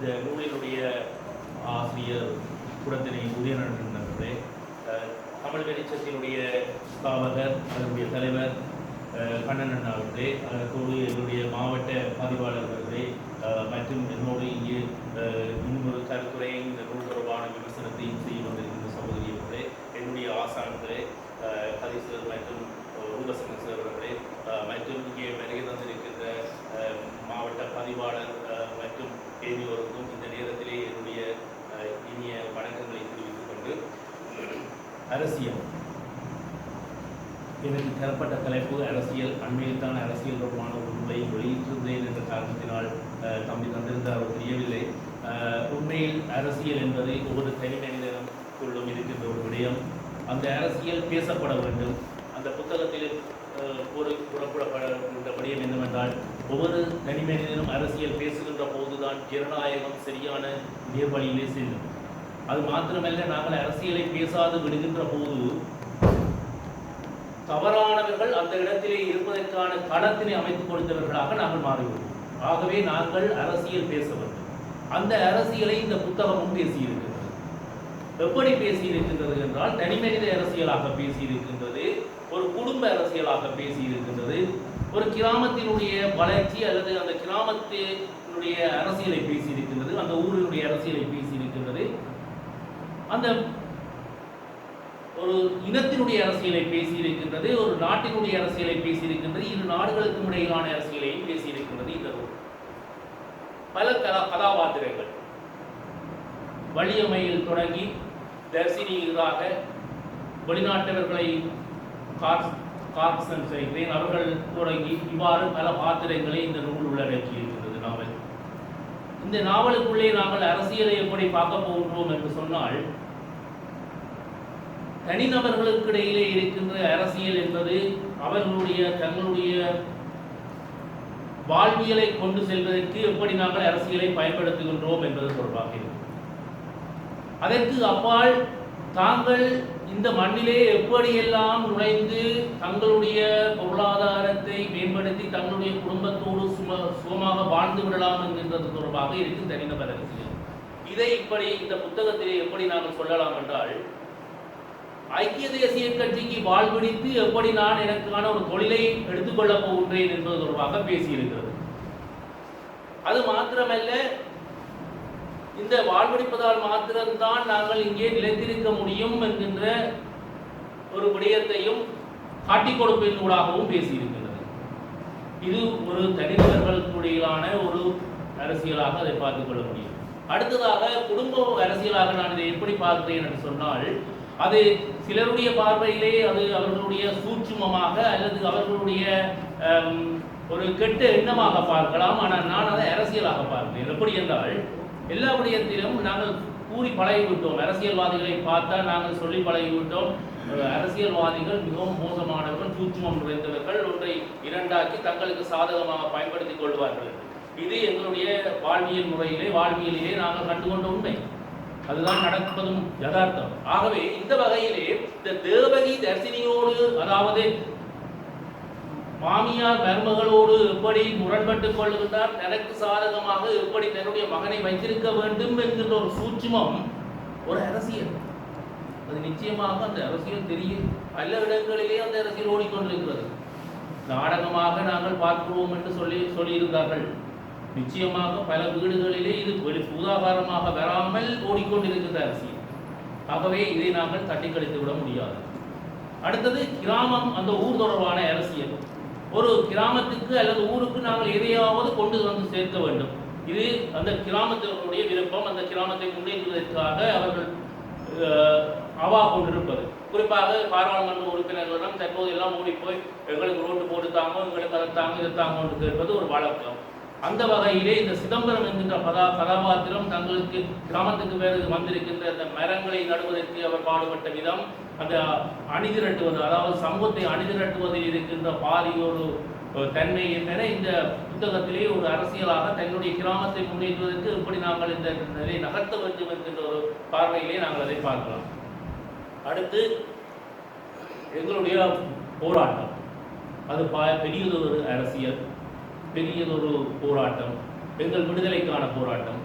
இந்த நூலினுடைய ஆசிரியர் குடத்தினை உதயநன் அவர்களே தமிழ் வெளிச்சத்தினுடைய ஸ்தாபகர் அதனுடைய தலைவர் கண்ணனன் கண்ணன் அவர்களே அதற்கோடு என்னுடைய மாவட்ட பதிவாளர் மற்றும் என்னோடு இங்கு இன்னொரு கருத்துரை இந்த நூல் தொடர்பான விமர்சனத்தையும் செய்ய வந்திருக்கின்ற சகோதரி அவர்களே என்னுடைய ஆசான்களே அஹ், கதிசர் மற்றும் ரூபசங்கர் அவர்களே மற்றும் இங்கே வருகை தந்திருக்கின்ற மாவட்ட பதிவாளர் அஹ், இந்த நேரத்திலே என்னுடைய இனிய வணக்கங்களை தெரிவித்துக் கொண்டு அரசியல். எனக்கு தரப்பட்ட தலைப்பு அரசியல் அண்மையில்தான் அரசியல் தொடர்பான ஒரு நூலை வெளியிட்டிருந்தேன் என்ற காரணத்தினால் அஹ், தம்பி தந்திருந்தார் அவர் தெரியவில்லை. உண்மையில் அரசியல் என்பது ஒவ்வொரு தனி மனிதனுக்குள்ளும் இருக்கின்ற ஒரு விடயம். அந்த அரசியல் பேசப்பட வேண்டும். அந்த புத்தகத்தில் ஒரு புறப்படப்பட விடயம் என்னவென்றால் ஒவ்வொரு தனிமனிதனும் அரசியல் பேசுகின்ற போதுதான் ஜனநாயகம் சரியான நேர்வழியிலே செல்லும். அது மாத்திரமல்ல நாங்கள் அரசியலை பேசாது விடுகின்ற போது தவறானவர்கள் அந்த இடத்திலே இருப்பதற்கான களத்தினை அமைத்துக் கொடுத்தவர்களாக நாங்கள் மாறிவிடுவோம். ஆகவே நாங்கள் அரசியல் பேச வேண்டும். அந்த அரசியலை இந்த புத்தகமும் பேசியிருக்கிறது எப்படி பேசியிருக்கின்றது என்றால் தனிமனித அரசியலாக பேசியிருக்கின்றது ஒரு குடும்ப அரசியலாக பேசியிருக்கின்றது ஒரு கிராமத்தினுடைய வளர்ச்சி அல்லது அந்த கிராமத்தினுடைய அரசியலை பேசியிருக்கின்றது அந்த ஊரினுடைய அரசியலை பேசியிருக்கின்றது. அந்த ஒரு இனத்தினுடைய அரசியலை பேசியிருக்கின்றது ஒரு நாட்டினுடைய அரசியலை பேசியிருக்கின்றது இரு நாடுகளுக்கும் இடையிலான அரசியலையும் பேசியிருக்கின்றது இந்த நூல் பல கதா கதாபாத்திரங்கள். வள்ளியம்மையில் தொடங்கி தர்சினியாக வெளிநாட்டவர்களை கார்ஸ் கார்சன் செய்கிறேன் அவர்கள் தொடங்கி இவ்வாறு பல பாத்திரங்களை இந்த நூல் உள்ளடக்கியிருக்கிறது நாவல். இந்த நாவலுக்குள்ளே நாங்கள் அரசியலை எப்படி பார்க்க போகின்றோம் என்று சொன்னால் தனிநபர்களுக்கு இடையிலே இருக்கின்ற அரசியல் என்பது அவர்களுடைய தங்களுடைய வாழ்வியலை கொண்டு செல்வதற்கு எப்படி நாங்கள் அரசியலை பயன்படுத்துகின்றோம் என்பது தொடர்பாக இருக்கும். அதற்கு அப்பால் தாங்கள் இந்த மண்ணிலே எப்படியெல்லாம் நுழைந்து தங்களுடைய பொருளாதாரத்தை மேம்படுத்தி தங்களுடைய குடும்பத்தோடு சும சுகமாக வாழ்ந்து விடலாம் என்கின்றது தொடர்பாக இருக்கும் தனிநபர் அரசியல் இதை இப்படி இந்த புத்தகத்திலே எப்படி நாங்கள் சொல்லலாம் என்றால் ஐக்கிய தேசிய கட்சிக்கு வாழ்விடித்து எப்படி நான் எனக்கான ஒரு தொழிலை எடுத்துக்கொள்ளப் போகின்றேன் என்பது தொடர்பாக பேசியிருக்கிறது. அது மாத்திரமல்ல இந்த வாழ்வடிப்பதால் மாத்திரம்தான் நாங்கள் இங்கே நிலைத்திருக்க முடியும் என்கின்ற ஒரு விடயத்தையும் காட்டிக் கொடுப்பதூடாகவும் ஊடாகவும் பேசியிருக்கிறது. இது ஒரு தனிநபர்களுக்கிடையிலான ஒரு அரசியலாக அதை பார்த்துக் கொள்ள முடியும். அடுத்ததாக குடும்ப அரசியலாக நான் இதை எப்படி பார்க்கிறேன் என்று சொன்னால் அது சிலருடைய பார்வையிலே அது அவர்களுடைய சூட்சுமமாக அல்லது அவர்களுடைய ஒரு கெட்ட எண்ணமாக பார்க்கலாம் ஆனால் நான் அதை அரசியலாக பார்க்கிறேன். எப்படி என்றால் எல்லா விடயத்திலும் நாங்கள் கூறி பழகிவிட்டோம். அரசியல்வாதிகளை பார்த்தா நாங்கள் சொல்லி பழகிவிட்டோம். அரசியல்வாதிகள் மிகவும் மோசமானவர்கள் சூட்சமம் நிறைந்தவர்கள். ஒன்றை இரண்டாக்கி தங்களுக்கு சாதகமாக பயன்படுத்திக் கொள்வார்கள். இது எங்களுடைய வாழ்வியல் முறையிலே வாழ்வியலிலே நாங்கள் கண்டுகொண்ட உண்மை. அதுதான் நடப்பதும் யதார்த்தம். ஆகவே இந்த வகையிலே இந்த தேவகி தர்சினியோடு அதாவது மாமியார் மருமகளோடு எப்படி முரண்பட்டுக் கொள்ளுகின்றார்? தனக்கு சாதகமாக எப்படி தன்னுடைய மகனை வைத்திருக்க வேண்டும் என்கின்ற ஒரு சூட்சுமம் ஒரு அரசியல். அது நிச்சயமாக அந்த அரசியல் தெரியும். பல இடங்களிலே அந்த அரசியல் ஓடிக்கொண்டிருக்கிறது. நாடகமாக நாங்கள் பார்க்கிறோம் என்று சொல்லி சொல்லியிருந்தார்கள். நிச்சயமாக பல வீடுகளிலே இது வெளி உதாகாரமாக வராமல் ஓடிக்கொண்டிருக்கின்ற அரசியல். ஆகவே இதை நாங்கள் தட்டி கழித்து விட முடியாது. அடுத்தது கிராமம் அந்த ஊர் தொடர்பான அரசியல். ஒரு கிராமத்துக்கு அல்லது ஊருக்கு நாங்கள் எதையாவது கொண்டு வந்து சேர்க்க வேண்டும். இது அந்த கிராமத்தினுடைய விருப்பம் அந்த கிராமத்தை முன்னேற்றுவதற்காக அவர்கள் அஹ், அவா கொண்டிருப்பது. குறிப்பாக பாராளுமன்ற உறுப்பினர்களிடம் தற்போது எல்லாம் ஓடி போய் எங்களுக்கு ரோட்டு போட்டு தாங்க எங்களுக்கு அதை தாங்க இதை தாங்கோன்று கேட்பது ஒரு வழக்கம். அந்த வகையிலே இந்த சிதம்பரம் என்கின்ற பதா கதாபாத்திரம் தங்களுக்கு கிராமத்துக்கு பிறகு வந்திருக்கின்ற அந்த மரங்களை நடுவதற்கு அவர் பாடுபட்ட விதம் அந்த அணிதிரட்டுவது அதாவது சமூகத்தை அணிதிரட்டுவதில் இருக்கின்ற பாதியோடு தன்மை என்பன இந்த புத்தகத்திலே ஒரு அரசியலாக தன்னுடைய கிராமத்தை முன்னேற்றுவதற்கு எப்படி நாங்கள் இந்த நிலை நகர்த்த வேண்டும் என்கின்ற ஒரு பார்வையிலே நாங்கள் அதை பார்க்கலாம் அடுத்து எங்களுடைய போராட்டம். அது பா பெரியதொரு அரசியல். பெரியதொரு போராட்டம் பெண்கள் விடுதலைக்கான போராட்டம்.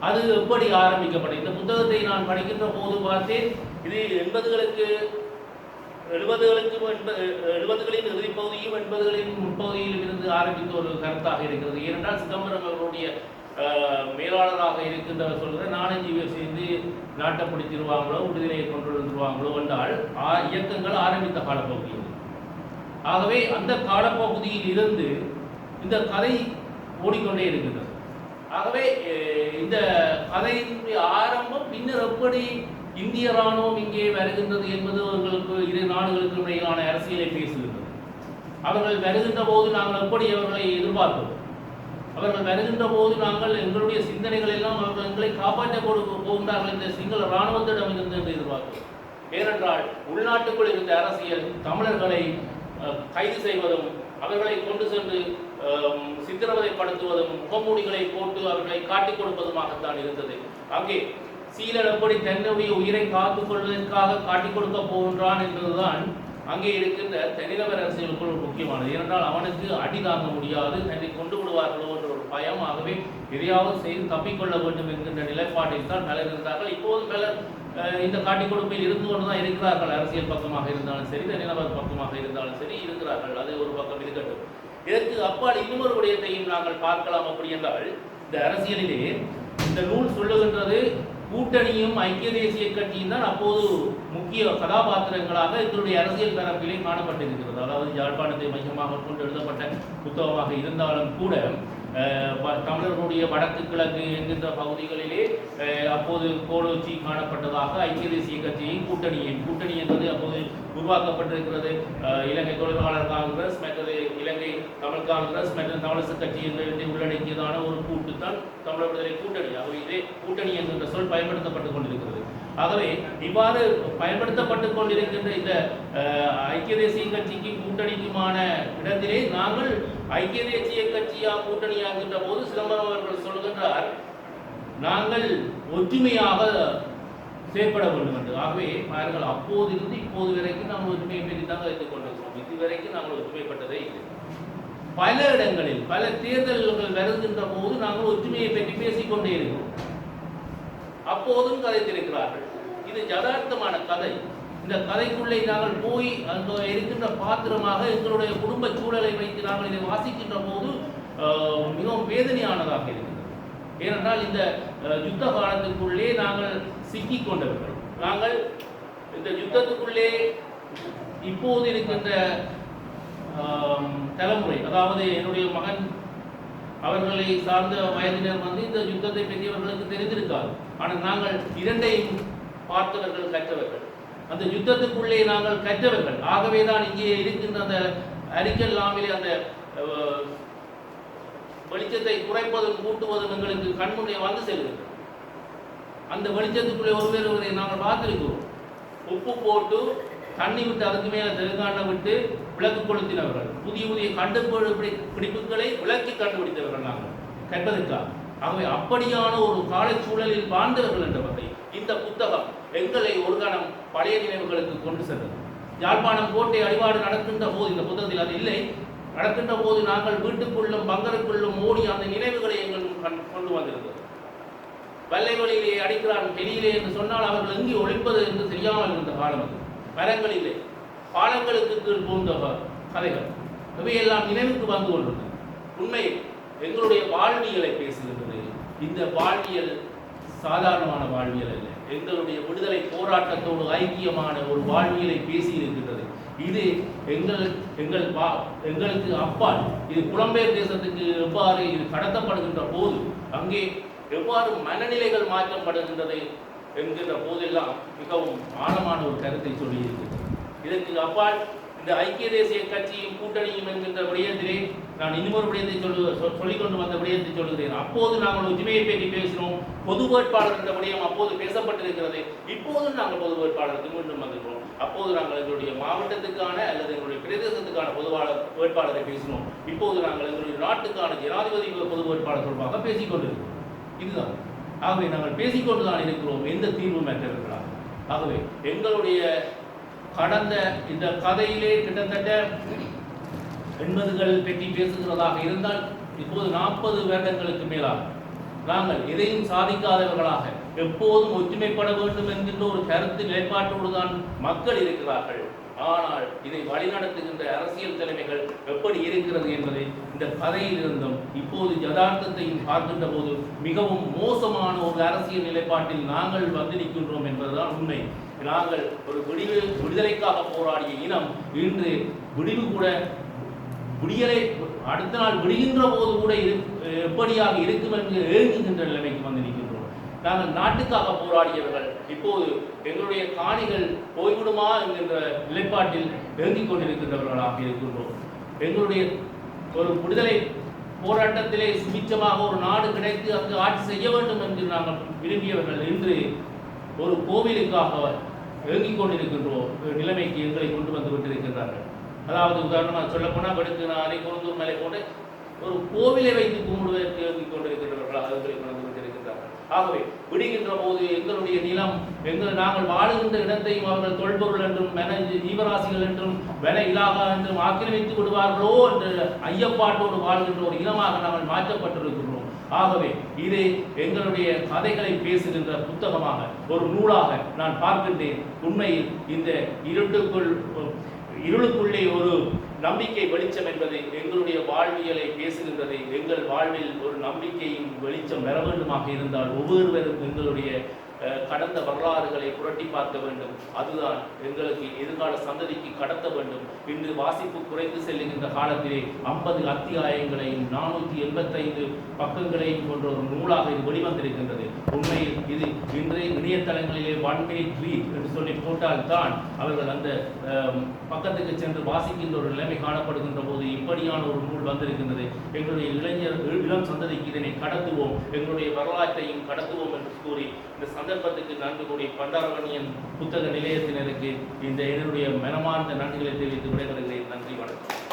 அது எப்படி ஆரம்பிக்கப்பட்டது? இந்த புத்தகத்தை நான் படிக்கின்ற போது பார்த்தேன் இது எண்பதுகளுக்கு எழுபதுகளுக்கு எண்பது எழுபதுகளின் இறுதிப்பகுதியும் எண்பதுகளின் முற்பகுதியிலும் இருந்து ஆரம்பித்த ஒரு கருத்தாக இருக்கிறது. ஏனென்றால் சிதம்பரம் அவருடைய மேலாளராக இருக்கின்றவர் சொல்கிற நாலஞ்சு பேர் சேர்ந்து நாட்டை பிடிச்சிருவாங்களோ விடுதலையை கொண்டு வந்துருவாங்களோ என்றால் ஆ- இயக்கங்கள் ஆரம்பித்த காலப்பகுதி ஆகவே அந்த காலப்பகுதியில் இருந்து இந்த கதை ஓடிக்கொண்டே இருக்கிறது ஆகவே இந்த கதையினுடைய ஆரம்பம் பின்னர் எப்படி இந்திய ராணுவம் இங்கே வருகின்றது என்பது அவர்களுக்கு இரு நாடுகளுக்கு இடையிலான அரசியலை பேசுகிறது. அவர்கள் வருகின்ற போது நாங்கள் எப்படி அவர்களை எதிர்பார்ப்போம் அவர்கள் வருகின்ற போது நாங்கள் எங்களுடைய சிந்தனைகள் எல்லாம் அவர்கள் எங்களை காப்பாற்ற கொடுக்க போகின்றார்கள் இந்த சிங்கள இராணுவத்திடம் இருந்து என்று எதிர்பார்க்கிறோம் ஏனென்றால் உள்நாட்டுக்குள் இருந்த அரசியல் தமிழர்களை கைது செய்வதும் அவர்களை கொண்டு சென்று சித்திரவதைப்படுத்துவதும் முகமூடிகளை போட்டு அவர்களை காட்டிக் கொடுப்பதுமாகத்தான் இருந்தது. அங்கே சீலன் எப்படி தன்னுடைய உயிரை காத்துக் கொள்வதற்காக காட்டிக் கொடுக்க போகின்றான் என்பதுதான் அங்கே இருக்கின்ற தனிநபர் அரசியலுக்குள் ஒரு முக்கியமானது. ஏனென்றால் அவனுக்கு அடி தாங்க முடியாது தன்னை கொண்டு விடுவார்களோ என்ற ஒரு பயம் ஆகவே எதையாவது செய்து தப்பிக்கொள்ள வேண்டும் என்கின்ற நிலைப்பாட்டில் தான் பலர் இருந்தார்கள். இப்போது பலர் அஹ், இந்த காட்டிக் கொடுப்பில் இருந்து கொண்டு தான் இருக்கிறார்கள். அரசியல் பக்கமாக இருந்தாலும் சரி தனிநபர் பக்கமாக இருந்தாலும் சரி இருக்கிறார்கள். அது ஒரு பக்கம் இருக்கட்டும். இதற்கு அப்பால் இன்னொரு விடயத்தையும் நாங்கள் பார்க்கலாம் அப்படி என்றால் இந்த அரசியலிலே இந்த நூல் சொல்லுகின்றது கூட்டணியும் ஐக்கிய தேசிய கட்சியும் தான் அப்போது முக்கிய கதாபாத்திரங்களாக இதனுடைய அரசியல் தரப்பிலே காணப்பட்டிருக்கிறது. அதாவது யாழ்ப்பாணத்தை மையமாக கொண்டு எழுதப்பட்ட புத்தகமாக இருந்தாலும் கூட தமிழர்களுடைய வடக்கு கிழக்கு என்கின்ற பகுதிகளிலே அப்போது கோலோச்சி காணப்பட்டதாக ஐக்கிய தேசிய கட்சியின் கூட்டணியின் கூட்டணி என்பது அப்போது உருவாக்கப்பட்டிருக்கிறது. இலங்கை தொழிலாளர் காங்கிரஸ் மற்றது இலங்கை தமிழ் காங்கிரஸ் மற்றும் தமிழரசு கட்சி என்பதை உள்ளடக்கியதான ஒரு கூட்டு தான் தமிழர் விடுதலை கூட்டணி. ஆகவே இதே கூட்டணி என்கின்ற சொல் பயன்படுத்தப்பட்டுக் கொண்டிருக்கிறது. ஆகவே இவ்வாறு பயன்படுத்தப்பட்டுக் கொண்டிருக்கின்ற இந்த ஐக்கிய தேசிய கட்சிக்கு கூட்டணிக்குமான இடத்திலே நாங்கள் ஐக்கிய தேசிய கட்சியா கூட்டணியாகின்ற போது சிதம்பரம் அவர்கள் சொல்கின்றார் நாங்கள் ஒற்றுமையாக செயற்பட வேண்டும் என்று. ஆகவே பாருங்கள் அப்போதிருந்து இப்போது வரைக்கும் நாம் ஒற்றுமையை பற்றி தான் வைத்துக் கொண்டிருக்கிறோம் இதுவரைக்கும் நாங்கள் ஒற்றுமைப்பட்டதே இல்லை. பல இடங்களில் பல தேர்தல்கள் வருகின்ற போது நாங்கள் ஒற்றுமையை பற்றி பேசிக்கொண்டே இருக்கிறோம். அப்போதும் கதைத்திருக்கிறார்கள். இது யதார்த்தமான கதை. இந்த கதைக்குள்ளே நாங்கள் போய் அங்கே இருக்கின்ற பாத்திரமாக எங்களுடைய குடும்ப சூழலை வைத்து நாங்கள் இதை வாசிக்கின்ற போது ஆஹ், மிகவும் வேதனையானதாக இருக்கிறது ஏனென்றால் இந்த அஹ், யுத்த காலத்துக்குள்ளே நாங்கள் சிக்கிக் கொண்டவர்கள் நாங்கள் இந்த யுத்தத்துக்குள்ளே இப்போது இருக்கின்ற தலைமுறை அதாவது என்னுடைய மகன் அவர்களை சார்ந்த வயதினர் வந்து இந்த யுத்தத்தை பற்றி அவர்களுக்கு தெரிந்திருக்காது. ஆனால் நாங்கள் இரண்டையும் பார்த்தவர்கள் கற்றவர்கள். அந்த யுத்தத்துக்குள்ளே நாங்கள் கற்றவர்கள். ஆகவே தான் இங்கே இருக்கின்ற அந்த அரிக்கல் லாமிலே அந்த வெளிச்சத்தை குறைப்பதும் கூட்டுவதும் எங்களுக்கு கண்முன்னே வந்து செல்கிறது. அந்த வெளிச்சத்துக்குள்ளே ஒருவர் ஒருவரை நாங்கள் பார்த்திருக்கிறோம். உப்பு போட்டு தண்ணி விட்டு அதுக்கு மேலே தெலுங்கானா விட்டு விளக்கு கொளுத்தினவர்கள். புதிய புதிய கண்டுபிடி பிடிப்புகளை விளக்கி கண்டுபிடித்தவர்கள் நாங்கள். கற்பதற்காக. ஆகவே அப்படியான ஒரு காலை சூழலில் வாழ்ந்தவர்கள் என்ற வகை இந்த புத்தகம் எங்களை ஒரு கணம் பழைய நினைவுகளுக்கு கொண்டு சென்றது. யாழ்ப்பாணம் கோட்டை அடிவாடு நடக்கின்ற போது இந்த புத்தகத்தில் அது இல்லை. நடக்கின்ற போது நாங்கள் வீட்டுக்குள்ளும் பங்கருக்குள்ளும் ஓடி அந்த நினைவுகளை எங்கள் கண் கொண்டு வந்திருந்தது. வெள்ளை வழியிலே அடிக்கிறான் வெளியிலே என்று சொன்னால் அவர்கள் எங்கே ஒழிப்பது என்று தெரியாமல் இருந்த காலம் அது. மரங்களிலே பாலங்களுக்கு கீழ் பூந்த வ- கதைகள். இவையெல்லாம் நினைவுக்கு வந்து கொண்டிருந்தது. உண்மை எங்களுடைய வாழ்வியலை பேசுகின்றது. இந்த வாழ்வியல் சாதாரணமான வாழ்வியல் இல்லை எங்களுடைய விடுதலை போராட்டத்தோடு ஐக்கியமான ஒரு வாழ்வியலை பேசி இருக்கின்றது இது எங்கள் எங்கள் வா- எங்களுக்கு அப்பால் இது புலம்பெயர் தேசத்துக்கு எவ்வாறு இது கடத்தப்படுகின்ற போது அங்கே எவ்வாறு மனநிலைகள் மாற்றப்படுகின்றது என்கின்ற போதெல்லாம் மிகவும் ஆழமான ஒரு கருத்தை சொல்லியிருக்கிறது இதற்கு அப்பால் இந்த ஐக்கிய தேசிய கட்சியும் கூட்டணியும் என்கின்ற விடயத்திலே நான் இன்னொரு விடயத்தை சொல்லு சொ- சொல்லிக் கொண்டு வந்த விடயத்தை சொல்கிறேன் அப்போது நாங்கள் உரிமையை பற்றி பேசினோம். பொது வேட்பாளர் என்ற விடயம் அப்போது பேசப்பட்டிருக்கிறது. இப்போதும் நாங்கள் பொது வேட்பாளருக்கு மீண்டும் வந்திருக்கிறோம். அப்போது நாங்கள் எங்களுடைய மாவட்டத்துக்கான அல்லது எங்களுடைய பிரதேசத்துக்கான பொதுவாளர் வேட்பாளரை பேசினோம். இப்போது நாங்கள் எங்களுடைய நாட்டுக்கான ஜனாதிபதி பொது வேட்பாளர் தொடர்பாக பேசிக்கொண்டிருக்கிறோம். இதுதான். ஆகவே நாங்கள் பேசிக்கொண்டு தான் இருக்கிறோம். எந்த தீர்வும் மற்றவர்களா ஆகவே எங்களுடைய கடந்த இந்த கதையிலே கிட்டத்தட்ட எண்பதுகள் பற்றி பேசுகிறதாக இருந்தால் இப்போது நாற்பது வருடங்களுக்கு மேலாக நாங்கள் எதையும் சாதிக்காதவர்களாக எப்போதும் ஒற்றுமைப்பட வேண்டும் என்கின்ற ஒரு கருத்து நிலைப்பாட்டோடு தான் மக்கள் இருக்கிறார்கள். ஆனால் இதை வழிநடத்துகின்ற அரசியல் தலைமைகள் எப்படி இருக்கிறது என்பதை இந்த கதையில் இருந்தும் இப்போது யதார்த்தத்தையும் பார்க்கின்ற போது மிகவும் மோசமான ஒரு அரசியல் நிலைப்பாட்டில் நாங்கள் வந்து நிற்கின்றோம் என்பதுதான் உண்மை. நாங்கள் ஒரு விடிவு விடுதலைக்காக போராடிய இனம் இன்று விடிவு கூட விடியலை அடுத்த நாள் விடுகின்ற போது கூட இரு எப்படியாக இருக்கும் என்று ஏங்குகின்ற நிலைமைக்கு வந்து நிற்கிறோம் நாங்கள் நாட்டுக்காக போராடியவர்கள். இப்போது எங்களுடைய காணிகள் போய்விடுமா என்கின்ற நிலைப்பாட்டில் நெருங்கிக் கொண்டிருக்கின்றவர்களாக இருக்கின்றோம். எங்களுடைய ஒரு விடுதலை போராட்டத்திலே சுபிச்சமாக ஒரு நாடு கிடைத்து அங்கு ஆட்சி செய்ய வேண்டும் என்று நாங்கள் விரும்பியவர்கள் இன்று ஒரு கோவிலுக்காக ஏங்கிக் கொண்டிருக்கின்றோம். நிலைமைக்கு எங்களை கொண்டு வந்து விட்டிருக்கின்றார்கள். அதாவது உதாரணமாக சொல்லப்போனால் போனால் நான் நாரை குருந்தூர் மலை போன்ற ஒரு கோவிலை வைத்து கும்பிடுவதற்கு ஏங்கிக் கொண்டிருக்கின்றவர்கள் அவர்களை கொண்டு ஆகவே விடுகின்ற போது எங்களுடைய நிலம் எங்கள் நாங்கள் வாழுகின்ற இடத்தையும் அவர்கள் தொல்பொருள் என்றும் மென ஜீவராசிகள் என்றும் வென இலாகா என்றும் ஆக்கிரமித்து விடுவார்களோ என்ற ஐயப்பாட்டோடு வாழ்கின்ற ஒரு இனமாக நாங்கள் மாற்றப்பட்டிருக்கின்றோம். ஆகவே இது எங்களுடைய கதைகளை பேசுகின்ற புத்தகமாக ஒரு நூலாக நான் பார்க்கின்றேன். உண்மையில் இந்த இருட்டுக்குள் இருளுக்குள்ளே ஒரு நம்பிக்கை வெளிச்சம் என்பதை எங்களுடைய வாழ்வியலை பேசுகின்றதை. எங்கள் வாழ்வில் ஒரு நம்பிக்கையும் வெளிச்சம் பெற வேண்டுமாக இருந்தால் ஒவ்வொருவரும் எங்களுடைய கடந்த வரலாறுகளை புரட்டி பார்க்க வேண்டும். அதுதான் எங்களுக்கு எதிர்கால சந்ததிக்கு கடத்த வேண்டும். இன்று வாசிப்பு குறைந்து செல்லுகின்ற காலத்திலே ஐம்பது அத்தியாயங்களையும் நானூற்றி எண்பத்தைந்து பக்கங்களையும் கொண்ட ஒரு நூலாக இது வெளிவந்திருக்கின்றது. உண்மையில் இது இணையதளங்களிலே ஒன் மினிட் ரீட் என்று சொல்லி போட்டால்தான் அவர்கள் அந்த பக்கத்துக்கு சென்று வாசிக்கின்ற ஒரு நிலைமை காணப்படுகின்ற போது இப்படியான ஒரு நூல் வந்திருக்கின்றது. எங்களுடைய இளைஞர் இளம் சந்ததிக்கு இதனை கடத்துவோம். எங்களுடைய வரலாற்றையும் கடத்துவோம் என்று கூறி இந்த சந்தர்ப்பத்துக்கு நன்றி கூறி பண்டாரவணியன் புத்தக நிலையத்தினருக்கு இந்த என்னுடைய மனமார்ந்த நன்றிகளை தெரிவித்து விடைபெறுகிறேன். நன்றி வணக்கம்.